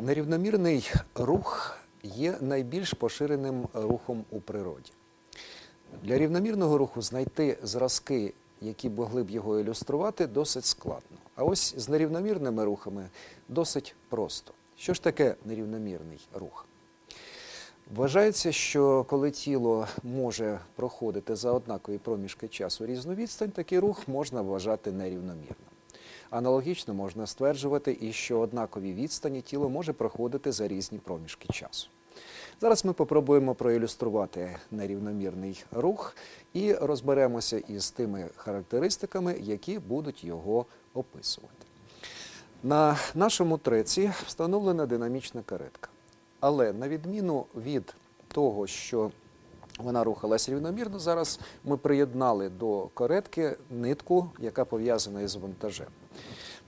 Нерівномірний рух є найбільш поширеним рухом у природі. Для рівномірного руху знайти зразки, які могли б його ілюструвати, досить складно. А ось з нерівномірними рухами досить просто. Що ж таке нерівномірний рух? Вважається, що коли тіло може проходити за однакові проміжки часу різну відстань, такий рух можна вважати нерівномірним. Аналогічно можна стверджувати і що однакові відстані тіло може проходити за різні проміжки часу. Зараз ми попробуємо проілюструвати нерівномірний рух і розберемося із тими характеристиками, які будуть його описувати. На нашому треці встановлена динамічна каретка. Але на відміну від того, що вона рухалась рівномірно, зараз ми приєднали до каретки нитку, яка пов'язана із вантажем.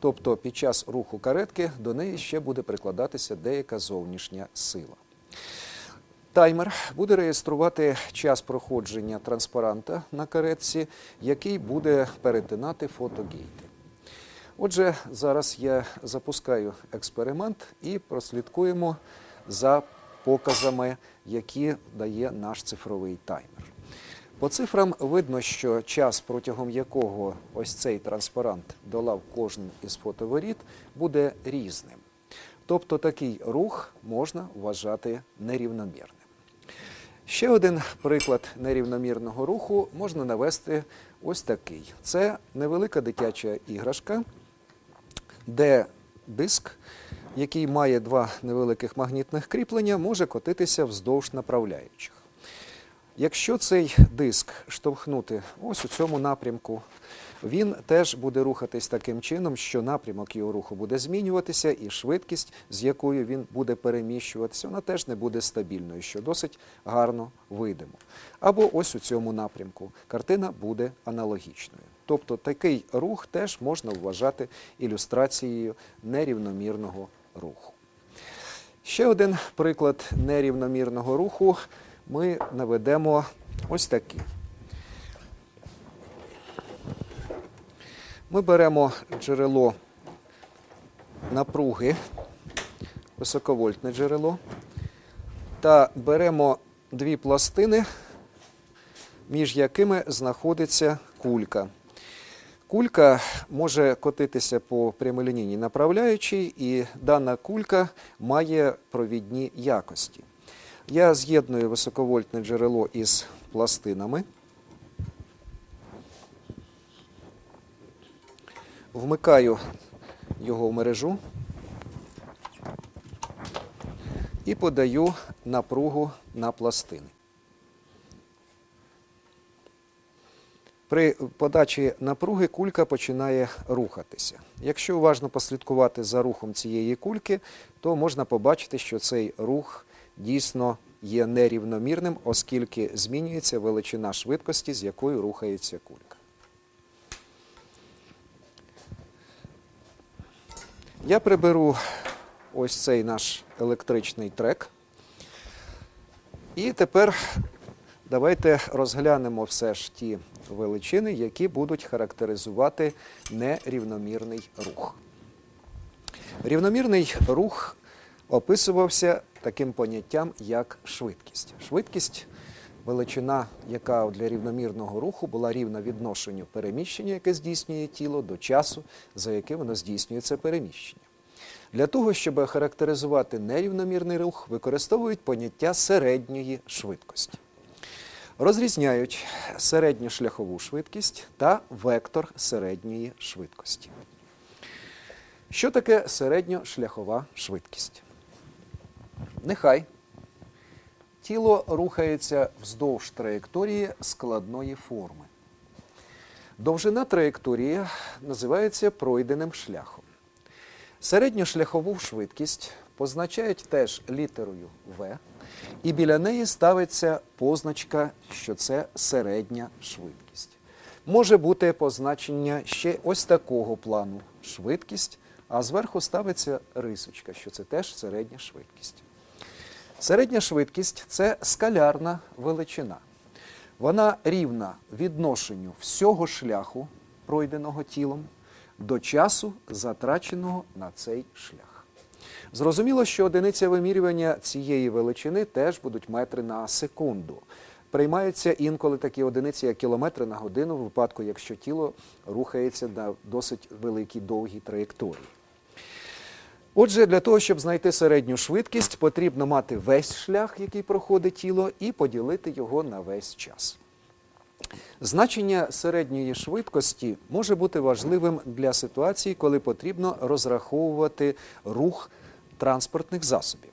Тобто під час руху каретки до неї ще буде прикладатися деяка зовнішня сила. Таймер буде реєструвати час проходження транспаранта на каретці, який буде перетинати фотогейти. Отже, зараз я запускаю експеримент і прослідкуємо за показами, які дає наш цифровий таймер. По цифрам видно, що час, протягом якого ось цей транспарант долав кожен із фотоворіт, буде різним. Тобто такий рух можна вважати нерівномірним. Ще один приклад нерівномірного руху можна навести ось такий: це невелика дитяча іграшка, де диск, який має два невеликих магнітних кріплення, може котитися вздовж направляючих. Якщо цей диск штовхнути ось у цьому напрямку, він теж буде рухатись таким чином, що напрямок його руху буде змінюватися, і швидкість, з якою він буде переміщуватися, вона теж не буде стабільною, що досить гарно видимо. Або ось у цьому напрямку картина буде аналогічною. Тобто такий рух теж можна вважати ілюстрацією нерівномірного руху. Ще один приклад нерівномірного руху ми наведемо ось такий. Ми беремо джерело напруги, високовольтне джерело, та беремо дві пластини, між якими знаходиться кулька. Кулька може котитися по прямолінійній направляючій, і дана кулька має провідні якості. Я з'єдную високовольтне джерело із пластинами. Вмикаю його в мережу і подаю напругу на пластини. При подачі напруги кулька починає рухатися. Якщо уважно послідкувати за рухом цієї кульки, то можна побачити, що цей рух дійсно є нерівномірним, оскільки змінюється величина швидкості, з якою рухається кулька. Я приберу ось цей наш електричний трек. І тепер давайте розглянемо все ж ті величини, які будуть характеризувати нерівномірний рух. Рівномірний рух описувався таким поняттям, як швидкість. Швидкість величина, яка для рівномірного руху була рівна відношенню переміщення, яке здійснює тіло, до часу, за яким воно здійснює це переміщення. Для того, щоб характеризувати нерівномірний рух, використовують поняття середньої швидкості. Розрізняють середню шляхову швидкість та вектор середньої швидкості. Що таке середньошляхова швидкість? Нехай тіло рухається вздовж траєкторії складної форми. Довжина траєкторії називається пройденим шляхом. Середньошляхову швидкість позначають теж літерою В, і біля неї ставиться позначка, що це середня швидкість. Може бути позначення ще ось такого плану швидкість, а зверху ставиться рисочка, що це теж середня швидкість. Середня швидкість це скалярна величина. Вона рівна відношенню всього шляху, пройденого тілом, до часу, затраченого на цей шлях. Зрозуміло, що одиниця вимірювання цієї величини теж будуть метри на секунду. Приймаються інколи такі одиниці, як кілометри на годину, в випадку, якщо тіло рухається на досить великій довгій траєкторії. Отже, для того, щоб знайти середню швидкість, потрібно мати весь шлях, який проходить тіло, і поділити його на весь час. Значення середньої швидкості може бути важливим для ситуації, коли потрібно розраховувати рух транспортних засобів.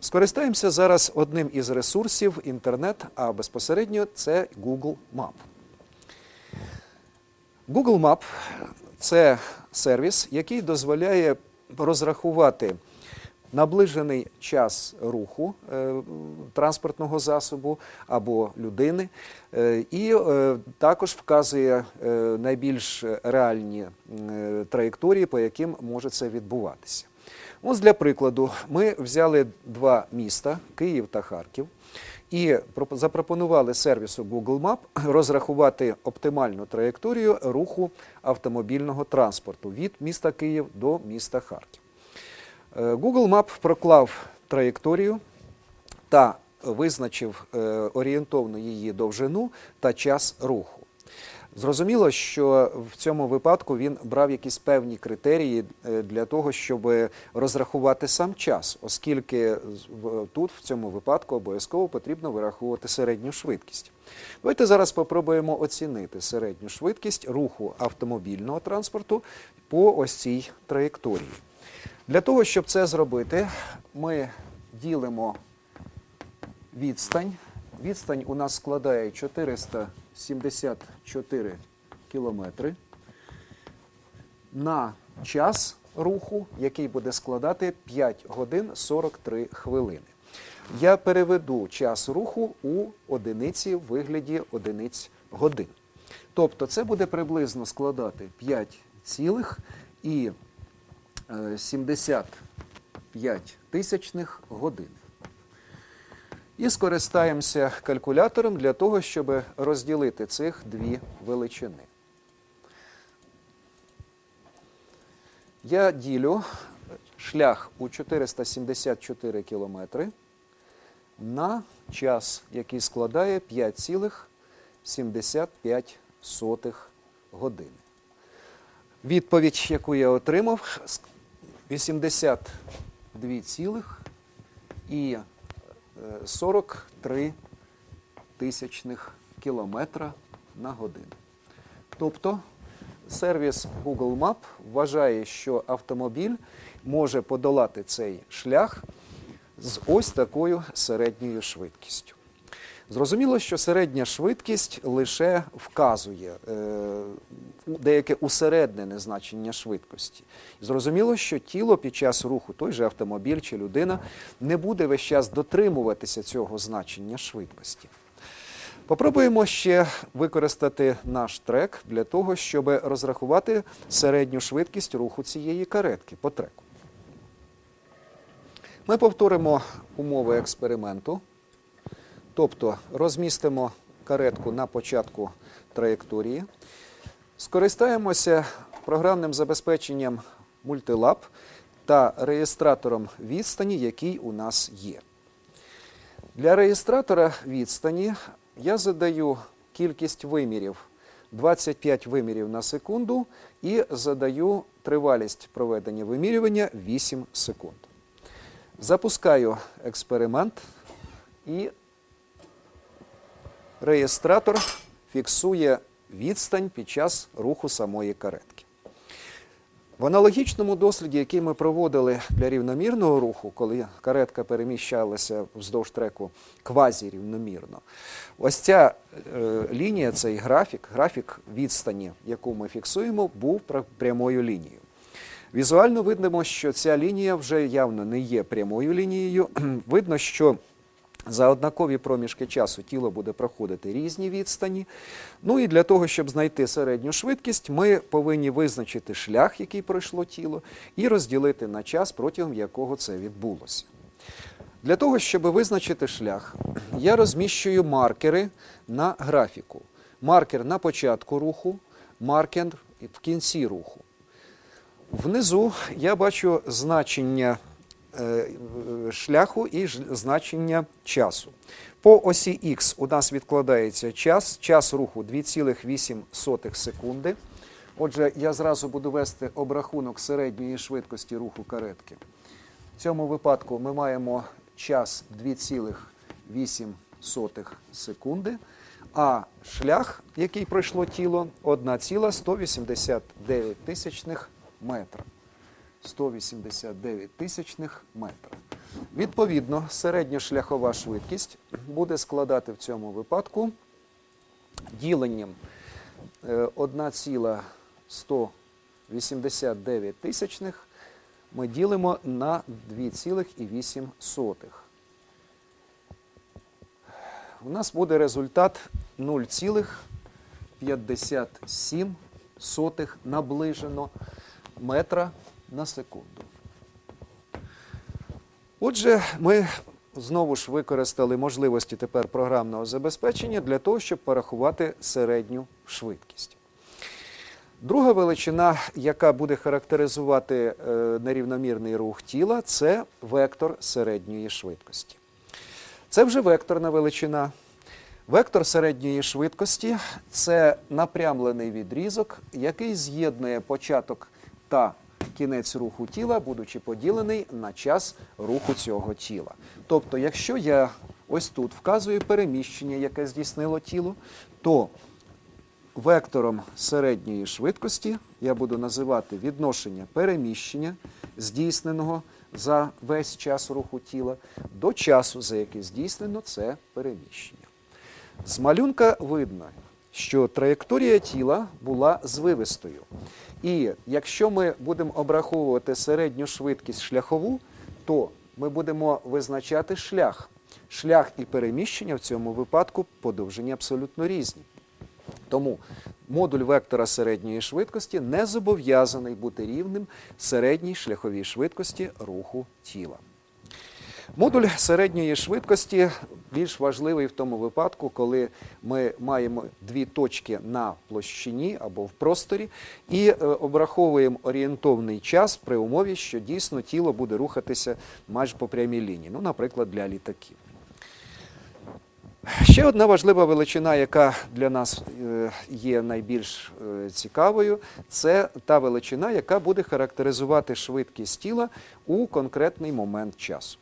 Скористаємося зараз одним із ресурсів інтернет, а безпосередньо це Google Map. Google Map це сервіс, який дозволяє розрахувати наближений час руху е, транспортного засобу або людини, е, і е, також вказує найбільш реальні траєкторії, по яким може це відбуватися. Ось для прикладу, ми взяли два міста Київ та Харків. І пропо- запропонували сервісу Google Map розрахувати оптимальну траєкторію руху автомобільного транспорту від міста Київ до міста Харків. Е, Google Map проклав траєкторію та визначив е, орієнтовну її довжину та час руху. Зрозуміло, що в цьому випадку він брав якісь певні критерії е, для того, щоб розрахувати сам час, оскільки тут в цьому випадку обов'язково потрібно вираховувати середню швидкість. Давайте зараз спробуємо оцінити середню швидкість руху автомобільного транспорту по ось цій траєкторії. Для того, щоб це зробити, ми ділимо відстань. Відстань у нас складає 474 кілометри на час руху, який буде складати 5 годин 43 хвилини. Я переведу час руху у одиниці в вигляді одиниць годин. Тобто це буде приблизно складати 5 цілих і е, 75 тисячних годин. І скористаємося калькулятором для того, щоб розділити цих дві величини. Я ділю шлях у 474 кілометри на час, який складає 5,75 години. Відповідь, яку я отримав, ск- 82 цілих і 43 тисячних кілометра на годину. Тобто сервіс Google Map вважає, що автомобіль може подолати цей шлях з ось такою середньою швидкістю. Зрозуміло, що середня швидкість лише вказує е, деяке усереднене значення швидкості. Зрозуміло, що тіло під час руху, той же автомобіль чи людина, не буде весь час дотримуватися цього значення швидкості. Попробуємо ще використати наш трек для того, щоб розрахувати середню швидкість руху цієї каретки по треку. Ми повторимо умови експерименту. Тобто розмістимо каретку на початку траєкторії, скористаємося програмним забезпеченням Multilab та реєстратором відстані, який у нас є. Для реєстратора відстані я задаю кількість вимірів 25 вимірів на секунду і задаю тривалість проведення вимірювання 8 секунд. Запускаю експеримент і реєстратор фіксує відстань під час руху самої каретки. В аналогічному досліді, який ми проводили для рівномірного руху, коли каретка переміщалася вздовж треку квазірівномірно, ось ця е, лінія, цей графік, графік відстані, яку ми фіксуємо, був прямою лінією. Візуально видно, що ця лінія вже явно не є прямою лінією. Видно, що за однакові проміжки часу тіло буде проходити різні відстані. Ну і для того, щоб знайти середню швидкість, ми повинні визначити шлях, який пройшло тіло, і розділити на час, протягом якого це відбулося. Для того, щоб визначити шлях, я розміщую маркери на графіку. Маркер на початку руху, маркер в кінці руху. Внизу я бачу значення шляху і значення часу. По осі Х у нас відкладається час, час руху 2,8 секунди. Отже, я зразу буду вести обрахунок середньої швидкості руху каретки. В цьому випадку ми маємо час 2,8 секунди, а шлях, який пройшло тіло, 1,189 тисячних метра. 189 тисячних метра. Відповідно, середньошляхова швидкість буде складати в цьому випадку діленням е, 1,189 тисячних ми ділимо на 2,8. У нас буде результат 0,57 наближено метра на секунду. Отже, ми знову ж використали можливості тепер програмного забезпечення для того, щоб порахувати середню швидкість. Друга величина, яка буде характеризувати е, нерівномірний рух тіла, це вектор середньої швидкості. Це вже векторна величина. Вектор середньої швидкості це напрямлений відрізок, який з'єднує початок та кінець руху тіла, будучи поділений на час руху цього тіла. Тобто, якщо я ось тут вказую переміщення, яке здійснило тіло, то вектором середньої швидкості я буду називати відношення переміщення, здійсненого за весь час руху тіла, до часу, за який здійснено це переміщення. З малюнка видно, що траєкторія тіла була звивистою. І якщо ми будемо обраховувати середню швидкість шляхову, то ми будемо визначати шлях. Шлях і переміщення в цьому випадку подовжені абсолютно різні. Тому модуль вектора середньої швидкості не зобов'язаний бути рівним середній шляховій швидкості руху тіла. Модуль середньої швидкості більш важливий в тому випадку, коли ми маємо дві точки на площині або в просторі і е, обраховуємо орієнтовний час при умові, що дійсно тіло буде рухатися майже по прямій лінії, ну, наприклад, для літаків. Ще одна важлива величина, яка для нас е, є найбільш е, цікавою, це та величина, яка буде характеризувати швидкість тіла у конкретний момент часу.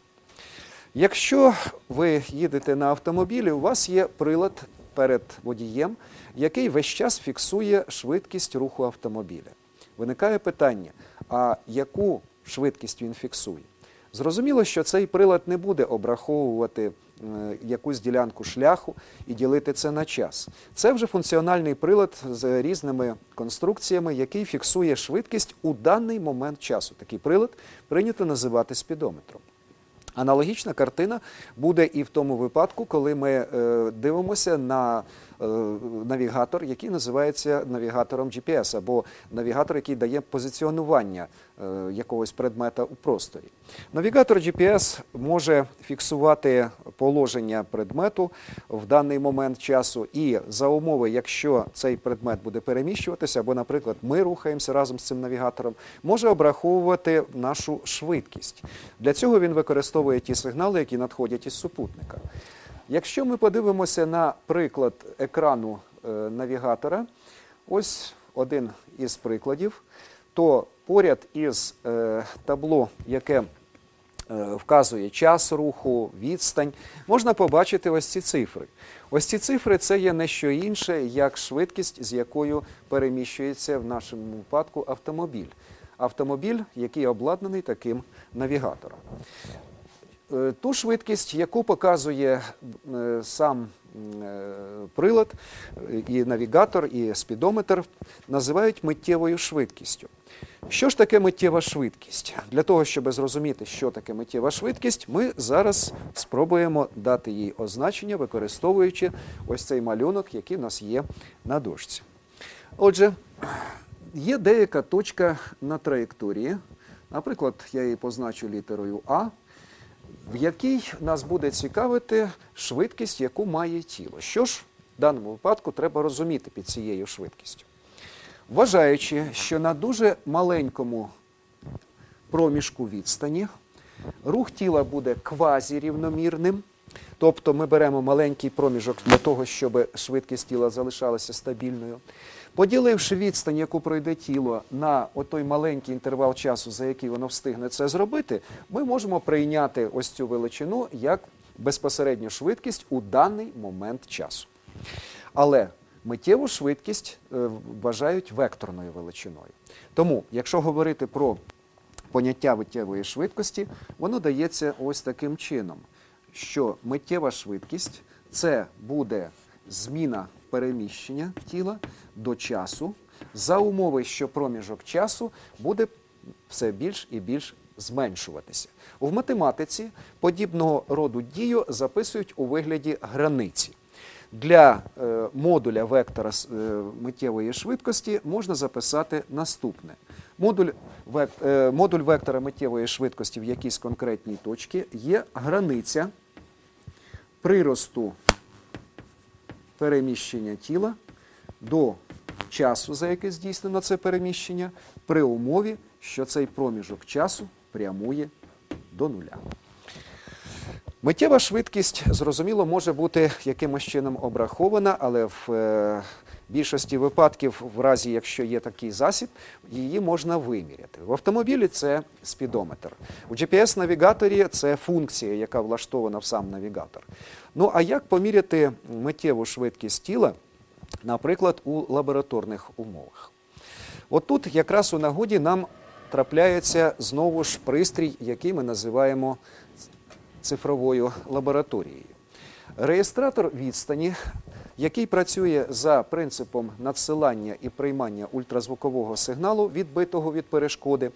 Якщо ви їдете на автомобілі, у вас є прилад перед водієм, який весь час фіксує швидкість руху автомобіля. Виникає питання: а яку швидкість він фіксує? Зрозуміло, що цей прилад не буде обраховувати е, якусь ділянку шляху і ділити це на час. Це вже функціональний прилад з різними конструкціями, який фіксує швидкість у даний момент часу. Такий прилад прийнято називати спідометром. Аналогічна картина буде і в тому випадку, коли ми е, дивимося на навігатор, який називається навігатором GPS, або навігатор, який дає позиціонування е, якогось предмета у просторі. Навігатор GPS може фіксувати положення предмету в даний момент часу, і за умови, якщо цей предмет буде переміщуватися, або, наприклад, ми рухаємося разом з цим навігатором, може обраховувати нашу швидкість. Для цього він використовує ті сигнали, які надходять із супутника. Якщо ми подивимося на приклад екрану е, навігатора, ось один із прикладів, то поряд із е, табло, яке е, вказує час руху, відстань, можна побачити ось ці цифри. Ось ці цифри це є не що інше, як швидкість, з якою переміщується в нашому випадку автомобіль. Автомобіль, який обладнаний таким навігатором. Е, Ту швидкість, яку показує е, сам е, прилад, і навігатор, і спідометр, називають миттєвою швидкістю. Що ж таке миттєва швидкість? Для того, щоб зрозуміти, що таке миттєва швидкість, ми зараз спробуємо дати їй означення, використовуючи ось цей малюнок, який в нас є на дошці. Отже, є деяка точка на траєкторії. Наприклад, я її позначу літерою А, в якій нас буде цікавити швидкість, яку має тіло. Що ж в даному випадку треба розуміти під цією швидкістю? Вважаючи, що на дуже маленькому проміжку відстані Рух тіла буде квазірівномірним. Тобто ми беремо маленький проміжок для того, щоб швидкість тіла залишалася стабільною. Поділивши відстань, яку пройде тіло на той маленький інтервал часу, за який воно встигне це зробити, ми можемо прийняти ось цю величину як безпосередню швидкість у даний момент часу. Але миттєву швидкість е, вважають векторною величиною. Тому, якщо говорити про поняття миттєвої швидкості, воно дається ось таким чином, що миттєва швидкість це буде зміна переміщення тіла до часу за умови, що проміжок часу буде все більш і більш зменшуватися. У математиці подібного роду дію записують у вигляді границі. Для е, модуля вектора е, миттєвої швидкості можна записати наступне. Е, модуль вектора миттєвої швидкості в якійсь конкретній точці є границя приросту переміщення тіла до часу, за який здійснено це переміщення, при умові, що цей проміжок часу прямує до нуля. Миттєва швидкість, зрозуміло, може бути якимось чином обрахована, але в е, більшості випадків, в разі якщо є такий засіб, її можна виміряти. В автомобілі це спідометр. У GPS-навігаторі це функція, яка влаштована в сам навігатор. Ну а як поміряти миттєву швидкість тіла, наприклад, у лабораторних умовах? От тут якраз у нагоді нам трапляється знову ж пристрій, який ми називаємо цифровою лабораторією. Реєстратор відстані, який працює за принципом надсилання і приймання ультразвукового сигналу, відбитого від перешкоди,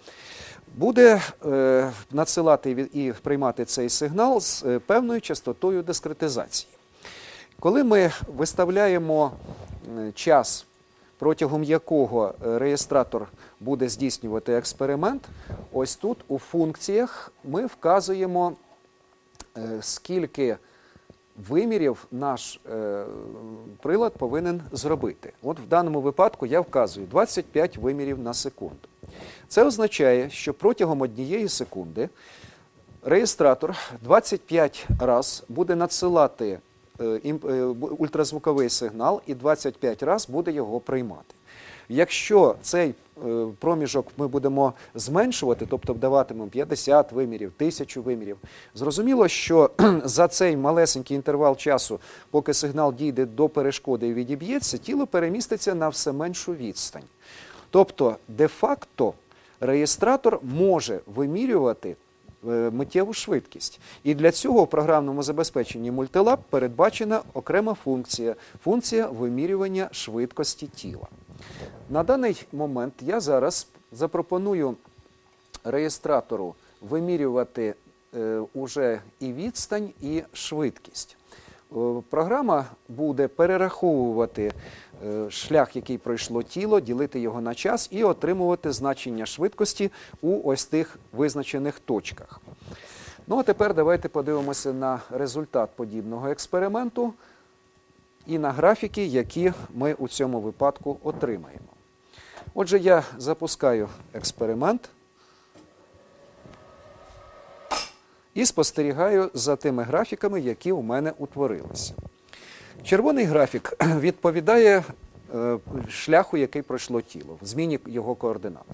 буде е, надсилати і приймати цей сигнал з е, певною частотою дискретизації. Коли ми виставляємо е, час, протягом якого реєстратор буде здійснювати експеримент, ось тут у функціях ми вказуємо, скільки вимірів наш е, прилад повинен зробити. От в даному випадку я вказую 25 вимірів на секунду. Це означає, що протягом однієї секунди реєстратор 25 раз буде надсилати е, е, ультразвуковий сигнал і 25 раз буде його приймати. Якщо цей е, проміжок ми будемо зменшувати, тобто даватимемо 50 вимірів, 1000 вимірів, зрозуміло, що за цей малесенький інтервал часу, поки сигнал дійде до перешкоди і відіб'ється, тіло переміститься на все меншу відстань. Тобто, де-факто реєстратор може вимірювати е, миттєву швидкість. І для цього в програмному забезпеченні Multilab передбачена окрема функція функція вимірювання швидкості тіла. На даний момент я зараз запропоную реєстратору вимірювати е, уже і відстань, і швидкість. Е, Програма буде перераховувати е, шлях, який пройшло тіло, ділити його на час і отримувати значення швидкості у ось тих визначених точках. Ну а тепер давайте подивимося на результат подібного експерименту і на графіки, які ми у цьому випадку отримаємо. Отже, я запускаю експеримент і спостерігаю за тими графіками, які у мене утворилися. Червоний графік відповідає е, шляху, який пройшло тіло, в зміні його координат.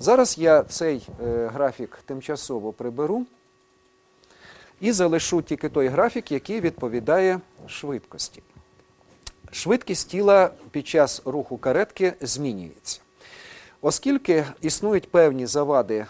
Зараз я цей е, графік тимчасово приберу і залишу тільки той графік, який відповідає швидкості. Швидкість тіла під час руху каретки змінюється. Оскільки існують певні завади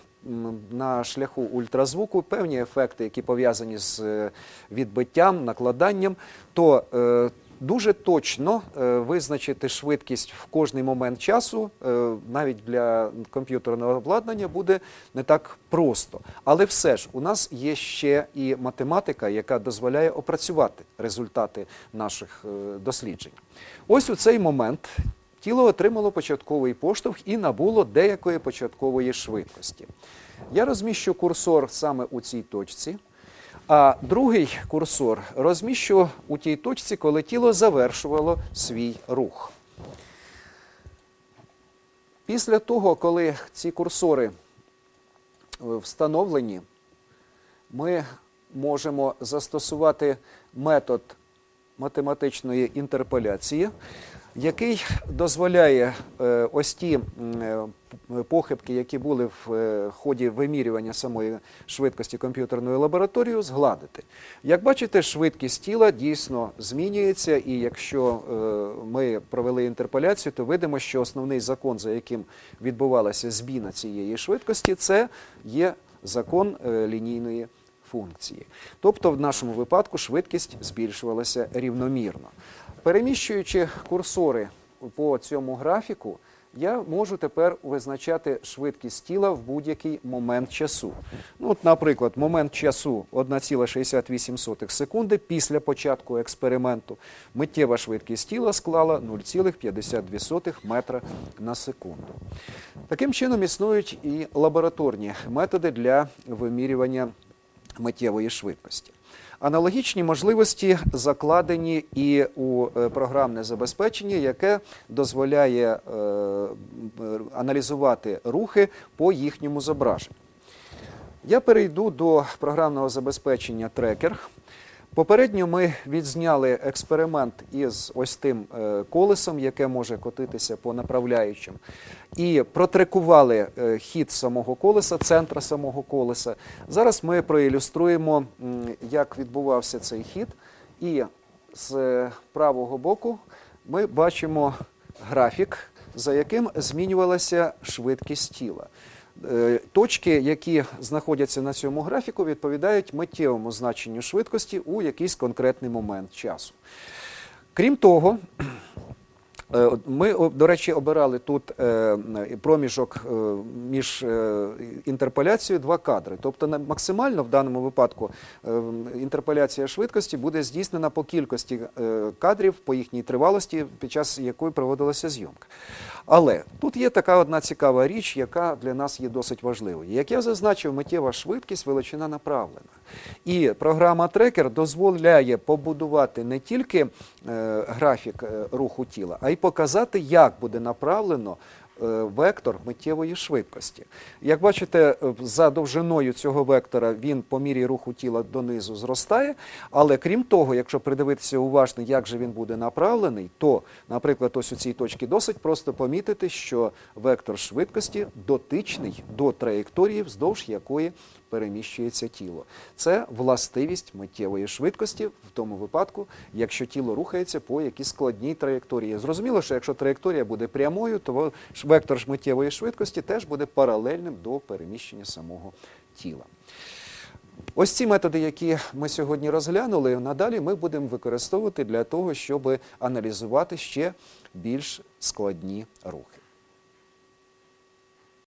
на шляху ультразвуку, певні ефекти, які пов'язані з е, відбиттям, накладанням, то е, дуже точно е, визначити швидкість в кожний момент часу, е, навіть для комп'ютерного обладнання, буде не так просто. Але все ж у нас є ще і математика, яка дозволяє опрацювати результати наших е, досліджень. Ось у цей момент тіло отримало початковий поштовх і набуло деякої початкової швидкості. Я розміщу курсор саме у цій точці, а другий курсор розміщу у тій точці, коли тіло завершувало свій рух. Після того, коли ці курсори встановлені, ми можемо застосувати метод математичної інтерполяції, який дозволяє е, ось ті е, похибки, які були в е, ході вимірювання самої швидкості комп'ютерною лабораторією, згладити. Як бачите, швидкість тіла дійсно змінюється, і якщо ми провели інтерполяцію, то видимо, що основний закон, за яким відбувалася зміна цієї швидкості, це є закон лінійної функції. Тобто, в нашому випадку швидкість збільшувалася рівномірно. Переміщуючи курсори по цьому графіку, я можу тепер визначати швидкість тіла в будь-який момент часу. Ну, от, наприклад, момент часу 1,68 секунди після початку експерименту. Миттєва швидкість тіла склала 0,52 метра на секунду. Таким чином існують і лабораторні методи для вимірювання миттєвої швидкості. Аналогічні можливості закладені і у е, програмне забезпечення, яке дозволяє е, аналізувати рухи по їхньому зображенню. Я перейду до програмного забезпечення трекер. Попередньо ми відзняли експеримент із ось тим е, колесом, яке може котитися по направляючим, і протрекували е, хід самого колеса, центра самого колеса. Зараз ми проілюструємо, як відбувався цей хід, і з е, правого боку ми бачимо графік, за яким змінювалася швидкість тіла. Е, Точки, які знаходяться на цьому графіку, відповідають миттєвому значенню швидкості у якийсь конкретний момент часу. Крім того, е, ми, до речі, обирали тут е, проміжок між інтерполяцією два кадри. Тобто максимально в даному випадку інтерполяція швидкості буде здійснена по кількості кадрів, по їхній тривалості, під час якої проводилася зйомка. Але тут є така одна цікава річ, яка для нас є досить важливою. Як я зазначив, миттєва швидкість величина направлена. І програма трекер дозволяє побудувати не тільки е, графік е, руху тіла, а й показати, як буде направлено вектор миттєвої швидкості. Як бачите, е, за довжиною цього вектора він по мірі руху тіла донизу зростає. Але крім того, якщо придивитися уважно, як же він буде направлений, то, наприклад, ось у цій точці досить просто помітити, що вектор швидкості дотичний до траєкторії, вздовж якої переміщується тіло. Це властивість миттєвої швидкості в тому випадку, якщо тіло рухається по якійсь складній траєкторії. Зрозуміло, що якщо траєкторія буде прямою, то вектор миттєвої швидкості теж буде паралельним до переміщення самого тіла. Ось ці методи, які ми сьогодні розглянули, надалі ми будемо використовувати для того, щоб аналізувати ще більш складні рухи.